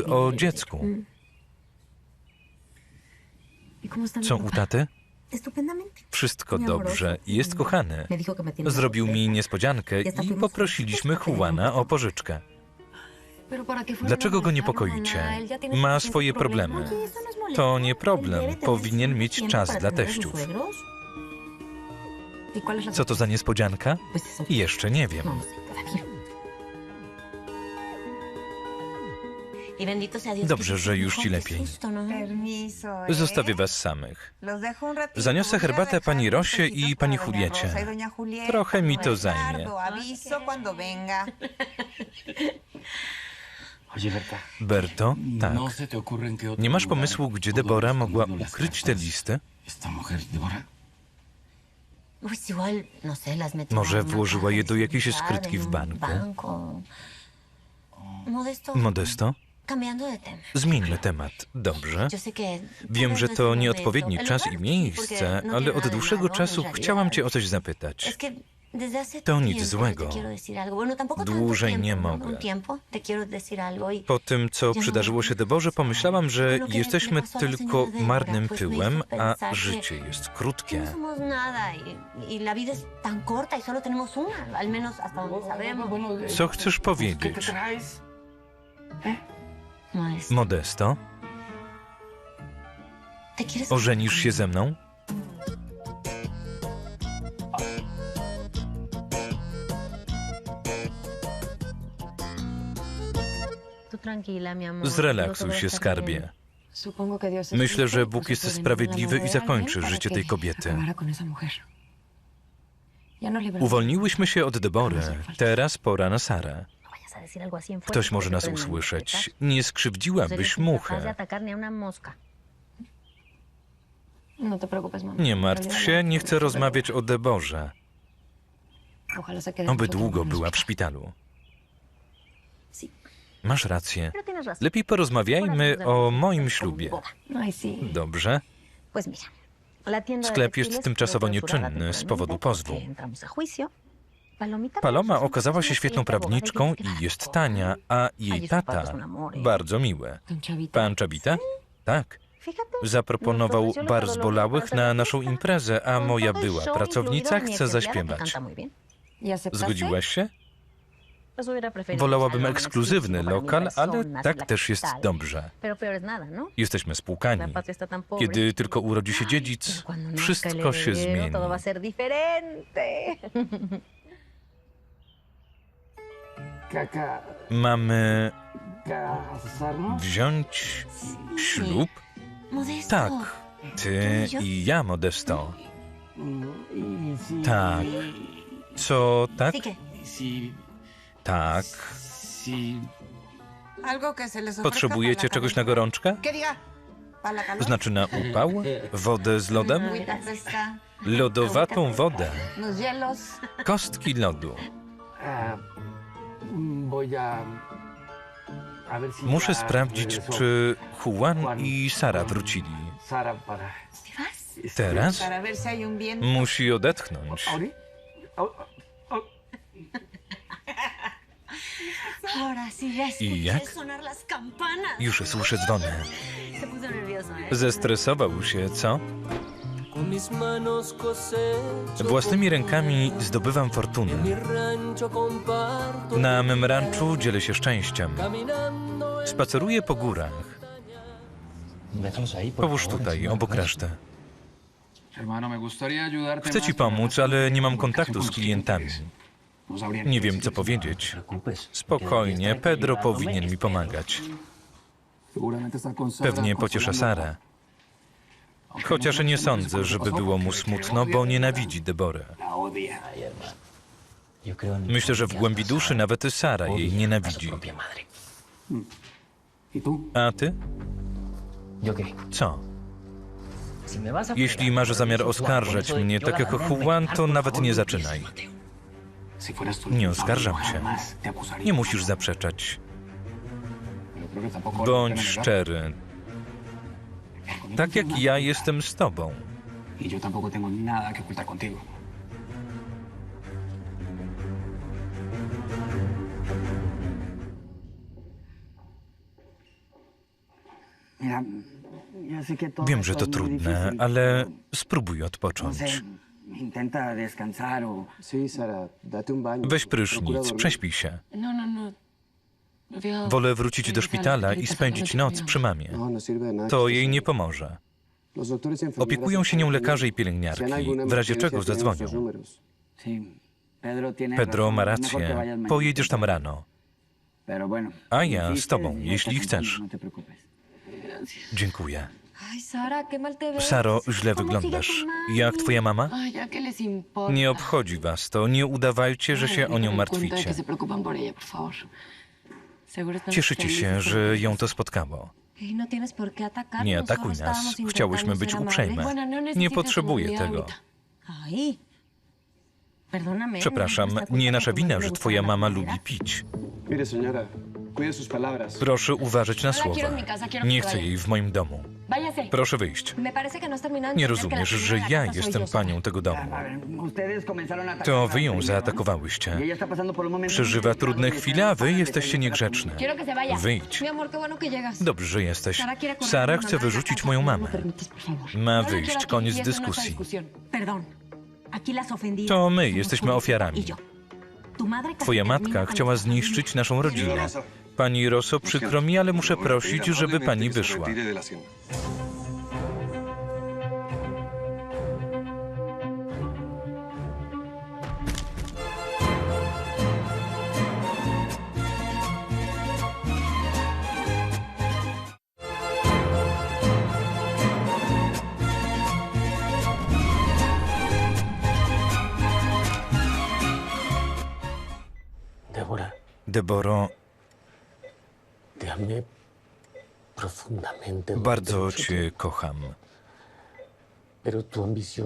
o dziecku. Co u taty? Wszystko dobrze. Jest kochany. Zrobił mi niespodziankę i poprosiliśmy Juana o pożyczkę. Dlaczego go niepokoicie? Ma swoje problemy. To nie problem. Powinien mieć czas dla teściów. Co to za niespodzianka? Jeszcze nie wiem. Dobrze, że już ci lepiej. Zostawię was samych. Zaniosę herbatę pani Rosie i pani Juliecie. Trochę mi to zajmie. Berto? Tak. ¿no Nie masz pomysłu, gdzie Debora mogła ukryć te listy? Débora. Może włożyła je do jakiejś skrytki w banku. Modesto? Zmieńmy temat, dobrze? Wiem, że to nieodpowiedni czas i miejsce, ale od dłuższego czasu chciałam cię o coś zapytać. To nic złego. Dłużej nie mogę. Po tym, co przydarzyło się Deborze, pomyślałam, że jesteśmy tylko marnym pyłem, a życie jest krótkie. Co chcesz ¿Qué powiedzieć? Modesto, ożenisz się ze mną? Zrelaksuj się, skarbie. Myślę, że Bóg jest sprawiedliwy i zakończy życie tej kobiety. Uwolniłyśmy się od Debory. Teraz pora na Sarę. Ktoś może nas usłyszeć. Nie skrzywdziłabyś muchę. Nie martw się, nie chcę rozmawiać o Deborze. Oby długo była w szpitalu. Masz rację. Lepiej porozmawiajmy o moim ślubie. Dobrze? Sklep jest tymczasowo nieczynny z powodu pozwu. Paloma okazała się świetną prawniczką i jest tania, a jej tata bardzo miły. Pan Czabita? Tak. Zaproponował bar zbolałych na naszą imprezę, a moja była pracownica chce zaśpiewać. Zgodziłaś się? Wolałabym ekskluzywny lokal, ale tak też jest dobrze. Jesteśmy spłukani. Kiedy tylko urodzi się dziedzic, wszystko się zmieni. Mamy wziąć ślub? Tak. Ty i ja, Modesto. Si. Tak. Co tak? Tak. Potrzebujecie czegoś na gorączkę? Znaczy na upał? Wodę z lodem? Lodowatą wodę. Kostki lodu. Muszę ya sprawdzić, regresó czy Juan i Sara wrócili. Teraz? Musi odetchnąć. I jak? Już słyszę dzwony. Zestresował się, co? Własnymi rękami zdobywam fortunę. Na mym ranczu dzielę się szczęściem. Spaceruję po górach. Połóż tutaj, obok ayudarte Chcę ci pomóc, ale nie mam kontaktu z klientami. Nie wiem, co powiedzieć. Spokojnie, Pedro powinien mi pomagać. Pewnie consolándola. Sarę. Chociaż nie sądzę, żeby było mu smutno, bo nienawidzi Deborę. Myślę, że w głębi duszy nawet Sara jej nienawidzi. A ty? Co? Jeśli masz zamiar oskarżać mnie tak jak Juan, to nawet nie zaczynaj. Nie oskarżam cię. Nie musisz zaprzeczać. Bądź szczery. Tak no jak ja jestem z tobą. Y yo tampoco tengo nada que ocultar contigo. Wiem, że to trudne, ale spróbuj odpocząć. Intenta descansar o... Sí, Sara, date un baño. Weź prysznic, prześpij się. No, no, no. Wolę wrócić do szpitala i spędzić noc przy mamie. To jej nie pomoże. Opiekują się nią lekarze i pielęgniarki, w razie czego zadzwonią. Pedro ma rację. Pojedziesz tam rano. A ja z tobą, jeśli chcesz. Dziękuję. Saro, źle ¿Cómo sigue wyglądasz. Jak twoja mama? Nie obchodzi was to. Nie udawajcie, że się o nią martwicie. Cieszycie się, że ją to spotkało. No Nie atakuj nas. Chciałyśmy być uprzejme. No Nie potrzebuję tego. Przepraszam, no nie nasza wina, że twoja mama lubi pić. Proszę uważać na słowa. Nie chcę jej w moim domu. Proszę wyjść. No Nie rozumiesz, że ja jestem panią tego domu. To wy ją zaatakowałyście. Y Przeżywa trudne chwile, a wy jesteście niegrzeczne. Wyjdź. Dobrze, że jesteś. Sara chce wyrzucić moją ¿Me mamę. Ma wyjść, koniec dyskusji. To my jesteśmy ofiarami. y Twoja matka chciała zniszczyć naszą rodzinę. Pani Rosso, przykro mi, ale muszę prosić, żeby pani wyszła. Débora, Amé profundamente. bardzo cię kocham.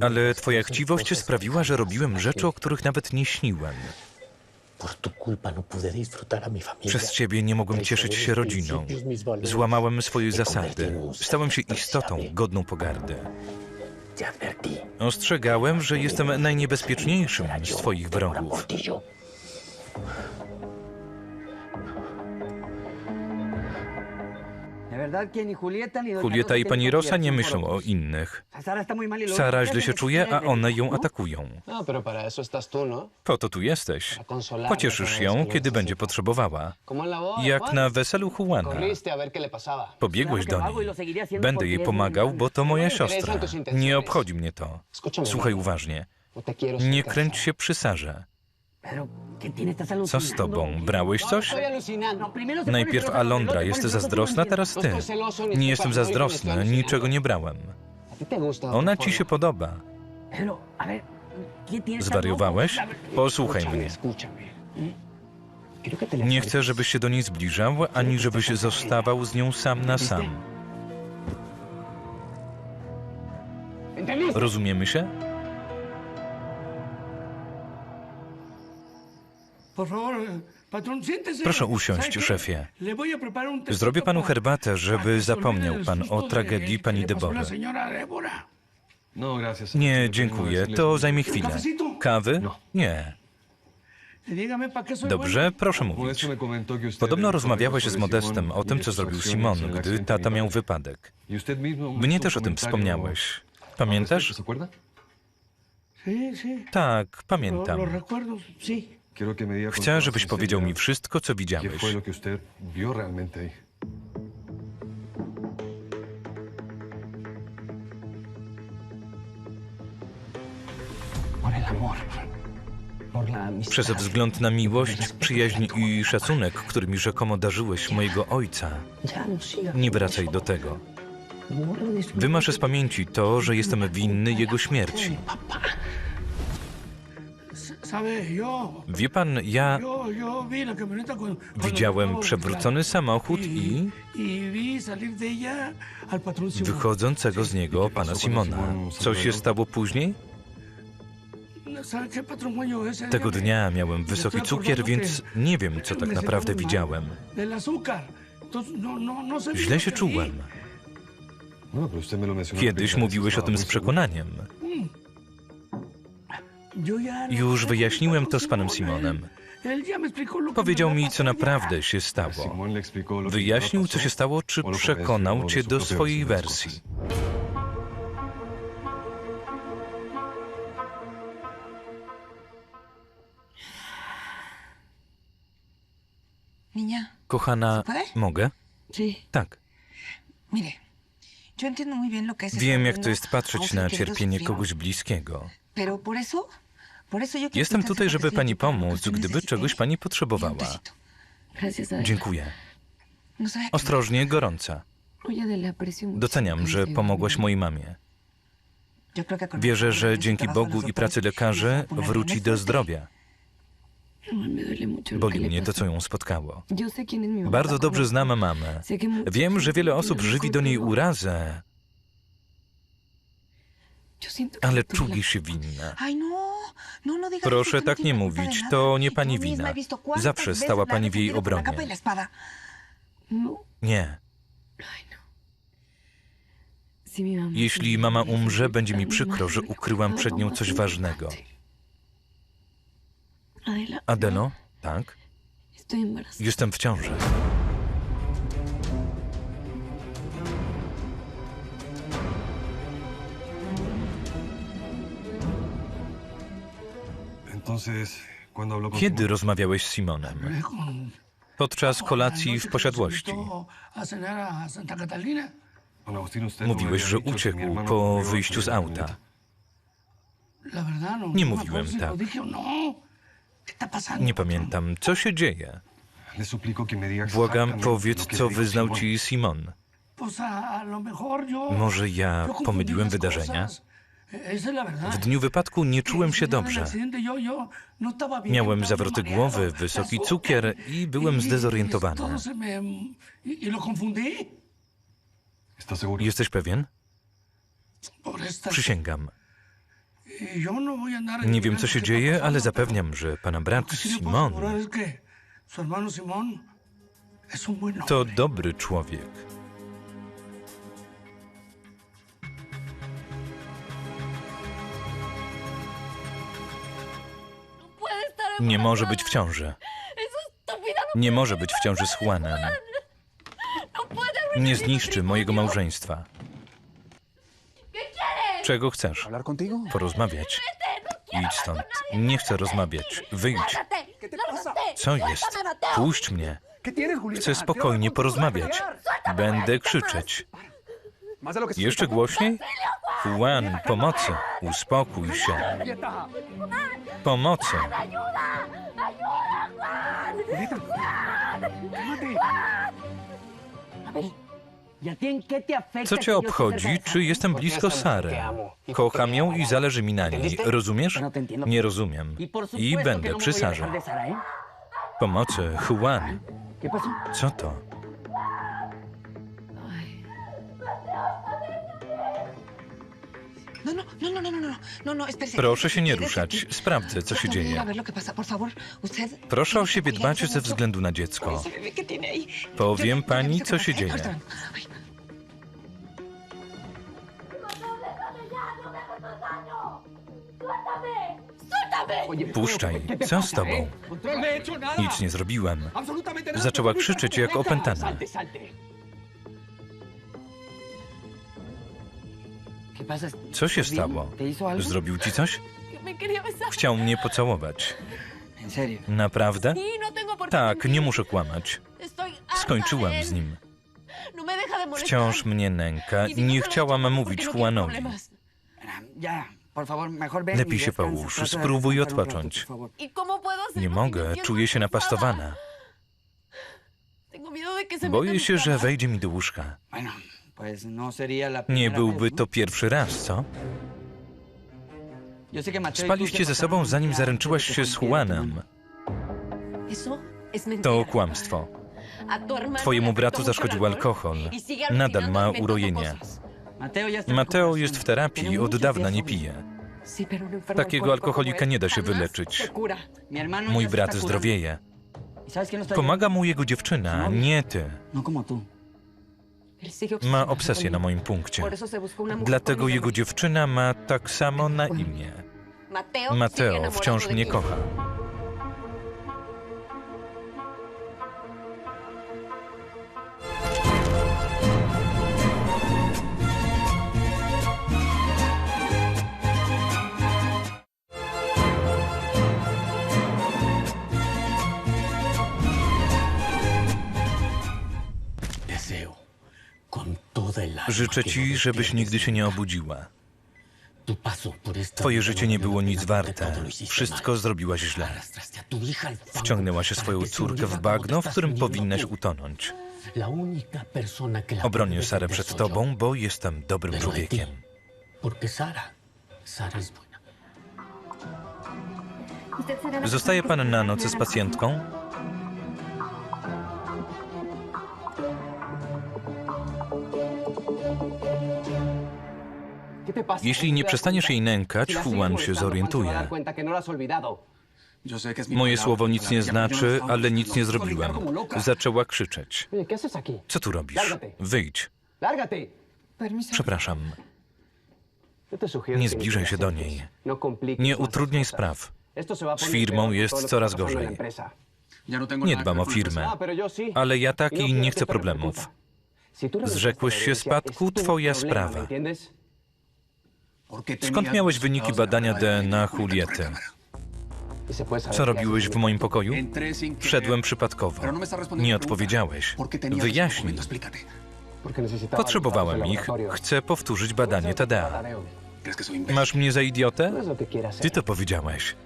Ale twoja chciwość sprawiła, że robiłem rzeczy, o których nawet nie śniłem. No. Przez ciebie nie mogłem cieszyć się rodziną. Złamałem swoje zasady. Stałem się istotą godną pogardy. Ostrzegałem, że jestem najniebezpieczniejszym z twoich wrogów. Julieta i pani Rosa nie myślą o innych. Sara y źle się czuje, a one ją atakują. No, ¿no? Po to tu jesteś. Pocieszysz ją, kiedy będzie potrzebowała. Jak na weselu Juana. Pobiegłeś do niej. Będę jej pomagał, bo to moja siostra. Nie obchodzi mnie to. Słuchaj uważnie. No Nie kręć się przy Sarze. Co z tobą? Brałeś coś? Alucinando. No, primero se pone Najpierw Alondra jest zazdrosna, teraz ty. No celoso, ni Nie jestem zazdrosny, niczego nie brałem. Ona ci się podoba. Zwariowałeś? Posłuchaj Escúchame, mnie. le Nie chcę, żebyś się do niej zbliżał, ani żebyś zostawał z nią sam na sam. Rozumiemy się? Proszę usiąść, szefie. Zrobię panu herbatę, żeby zapomniał pan o tragedii pani Debory. No. Nie, dziękuję. To zajmie chwilę. Kawy? Nie. Qué soy Dobrze, proszę mówić. Podobno rozmawiałeś z Modestem o tym, co zrobił Simon, gdy tata miał wypadek. Y Mnie też o tym wspomniałeś. Pamiętasz? Tak, pamiętam. Chcę, żebyś powiedział mi wszystko, co widziałeś. Przez wzgląd na miłość, przyjaźń i szacunek, którymi rzekomo darzyłeś mojego ojca, no nie wracaj do tego. Wymaszę z pamięci to, że jestem winny jego śmierci. Wie pan, ja widziałem przewrócony samochód i wychodzącego z niego pana Simona. Co się stało później? Ese Tego dnia miałem wysoki cukier, więc nie wiem, co tak naprawdę widziałem. No, no, no Źle się czułem. No. Kiedyś mówiłeś o tym z przekonaniem. Już wyjaśniłem to z panem Simonem. Powiedział mi, co naprawdę się stało. Wyjaśnił, co się stało, czy przekonał cię do swojej wersji. Kochana, mogę? Tak. Wiem, jak to jest patrzeć na cierpienie kogoś bliskiego. Jestem tutaj, żeby pani pomóc, gdyby czegoś pani potrzebowała. Dziękuję. Ostrożnie, gorąca. Doceniam, że pomogłaś mojej mamie. Wierzę, że dzięki Bogu i pracy lekarzy wróci do zdrowia. Boli mnie to, co ją spotkało. Bardzo dobrze znam mamę. Wiem, że wiele osób żywi do niej urazę, ale czuję się winna. Proszę tak nie mówić, to nie pani wina. Zawsze stała pani w jej obronie. Nie. Jeśli mama umrze, będzie mi przykro, że ukryłam przed nią coś ważnego. Adelo? Tak? Jestem w ciąży. Kiedy rozmawiałeś z Simonem? Podczas kolacji w posiadłości. Mówiłeś, że uciekł po wyjściu z auta. Nie mówiłem tak. Nie pamiętam, co się dzieje. Błagam, powiedz, co wyznał ci Simon. Może ja pomyliłem wydarzenia? W dniu wypadku nie czułem się dobrze. Miałem zawroty głowy, wysoki cukier i byłem zdezorientowany. Jesteś pewien? Przysięgam. Nie wiem, co się dzieje, ale zapewniam, że pana brat Simon to dobry człowiek. Nie może być w ciąży. Nie może być w ciąży z Juanem. Nie zniszczy mojego małżeństwa. Czego chcesz? Porozmawiać. Idź stąd. Nie chcę rozmawiać. Wyjdź. Co jest? Puść mnie. Chcę spokojnie porozmawiać. Będę krzyczeć. Jeszcze głośniej? Juan, pomocy. Uspokój się. Pomocy. Co cię obchodzi, czy jestem blisko Sary? Kocham ją i zależy mi na niej. Rozumiesz? Nie rozumiem. I będę przy Sarze. Pomocy, Juan. Co to? No, no, no, no, no, no, no. Proszę się nie ruszać. Sprawdzę, co się dzieje. Proszę o siebie dbać ze względu na dziecko. Powiem pani, co się dzieje. Puszczaj, co z tobą? Nic nie zrobiłem. Zaczęła krzyczeć jak opętana. Co się stało? Zrobił ci coś? Chciał mnie pocałować. Naprawdę? Tak, nie muszę kłamać. Skończyłam z nim. Wciąż mnie nęka. Nie chciałam mówić Juanowi. Lepiej się połóż, spróbuj odpocząć. Nie mogę, czuję się napastowana. Boję się, że wejdzie mi do łóżka. Nie byłby to pierwszy raz, co? Spaliście ze sobą, zanim zaręczyłaś się z Juanem. To kłamstwo. Twojemu bratu zaszkodził alkohol. Nadal ma urojenia. Mateo jest w terapii i od dawna nie pije. Takiego alkoholika nie da się wyleczyć. Mój brat zdrowieje. Pomaga mu jego dziewczyna, nie ty. Ma obsesję na moim punkcie. Dlatego jego dziewczyna ma tak samo na imię. Mateo wciąż mnie kocha. Życzę ci, żebyś nigdy się nie obudziła. Twoje życie nie było nic warte. Wszystko zrobiłaś źle. Wciągnęłaś swoją córkę w bagno, w którym powinnaś utonąć. Obronię Sarę przed tobą, bo jestem dobrym człowiekiem. Zostaje pan na noc z pacjentką? Jeśli nie przestaniesz jej nękać, Juan się zorientuje. Moje słowo nic nie znaczy, ale nic nie zrobiłem. Zaczęła krzyczeć. Co tu robisz? Wyjdź. Przepraszam. Nie zbliżaj się do niej. Nie utrudniaj spraw. Z firmą jest coraz gorzej. Nie dbam o firmę, ale ja tak i nie chcę problemów. Zrzekłeś się spadku, twoja sprawa. Skąd miałeś wyniki badania DNA Juliety? Co robiłeś w moim pokoju? Wszedłem przypadkowo. Nie odpowiedziałeś. Wyjaśnij. Potrzebowałem ich. Chcę powtórzyć badanie TDA. Masz mnie za idiotę? Ty to powiedziałeś.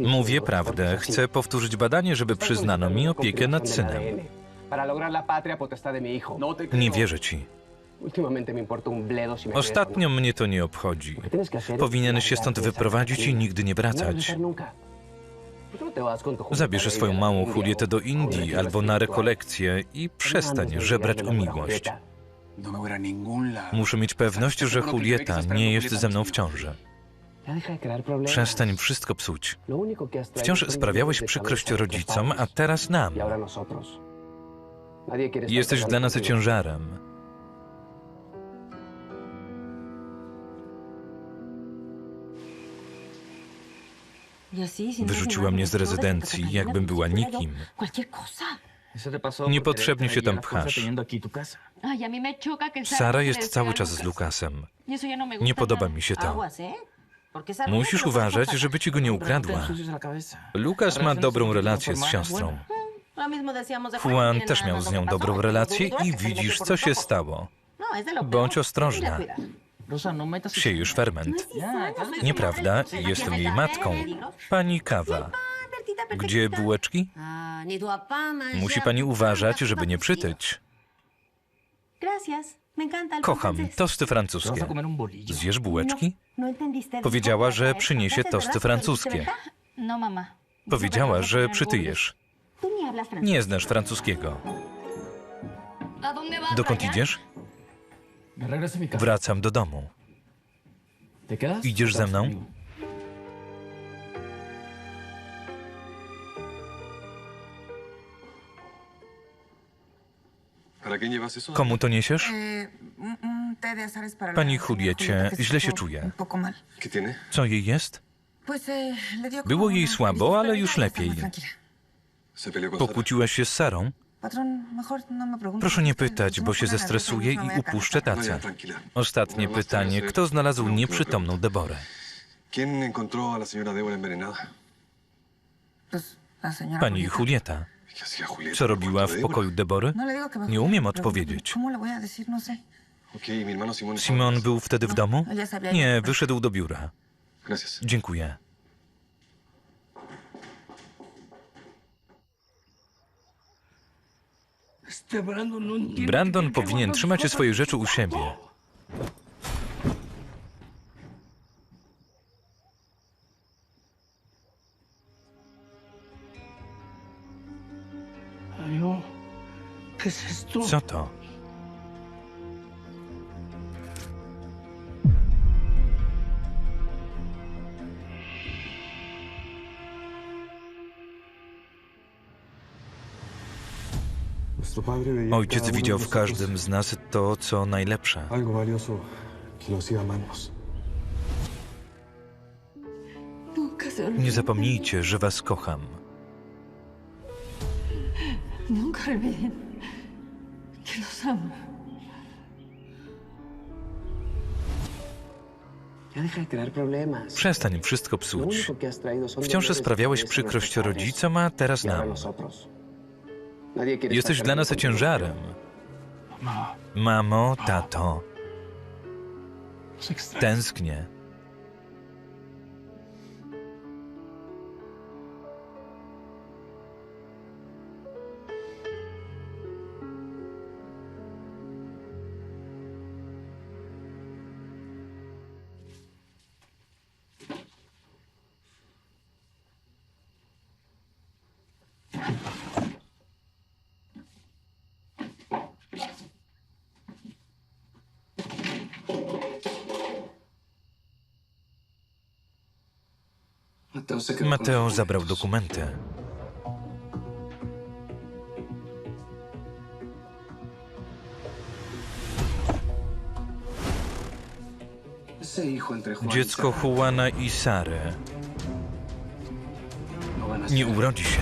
Mówię prawdę. Chcę powtórzyć badanie, żeby przyznano mi opiekę nad synem. Nie wierzę ci. Ostatnio mnie to nie obchodzi. Powinieneś się stąd wyprowadzić i nigdy nie wracać. Zabierz swoją małą Julietę do Indii albo na rekolekcję i przestań żebrać o miłość. Muszę mieć pewność, że Julieta nie jest ze mną w ciąży. Przestań wszystko psuć. Wciąż sprawiałeś przykrość rodzicom, a teraz nam. Jesteś dla nas ciężarem. Wyrzuciła mnie z rezydencji, jakbym była nikim. Niepotrzebnie się tam pchasz. Sara jest cały czas z Lukasem. Nie podoba mi się to. Musisz uważać, żeby ci go nie ukradła. Lukas ma dobrą relację z siostrą. Juan też miał z nią dobrą relację i widzisz, co się stało. Bądź ostrożna. Siejesz ferment. Nieprawda, jestem jej matką. Pani Kawa. Gdzie bułeczki? Musi pani uważać, żeby nie przytyć. Kocham tosty francuskie. Zjesz bułeczki? Powiedziała, że przyniesie tosty francuskie. Powiedziała, że przytyjesz. Nie znasz francuskiego. Dokąd idziesz? Wracam do domu. Idziesz ze mną? Komu to niesiesz? La Pani que se źle się czuje. mal. Co jej jest? Como Było jej słabo, ale już lepiej. Pokłóciłaś się z Sarą? No Proszę nie pytać, bo się zestresuję no i upuszczę tacę. Ostatnie pytanie. Kto znalazł nieprzytomną Deborę? Pani Julieta. Co robiła w pokoju Debory? No Nie umiem odpowiedzieć. No Simon był wtedy w domu? Nie, wyszedł do biura. Dziękuję. Brandon no powinien trzymać swoje cosas rzeczy u siebie. Co to? Ojciec widział w każdym z nas to, co najlepsze. Nie zapomnijcie, że was kocham. Przestań wszystko psuć. Wciąż sprawiałeś przykrość rodzicom, a teraz y nam. Jesteś dla nas ciężarem. Mamo, tato, tęsknię. Mateo zabrał dokumenty. Dziecko Juana i Sary nie urodzi się.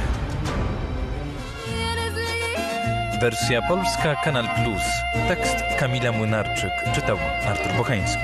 Wersja polska Kanal Plus. Tekst Kamila Młynarczyk. Czytał Artur Bochański.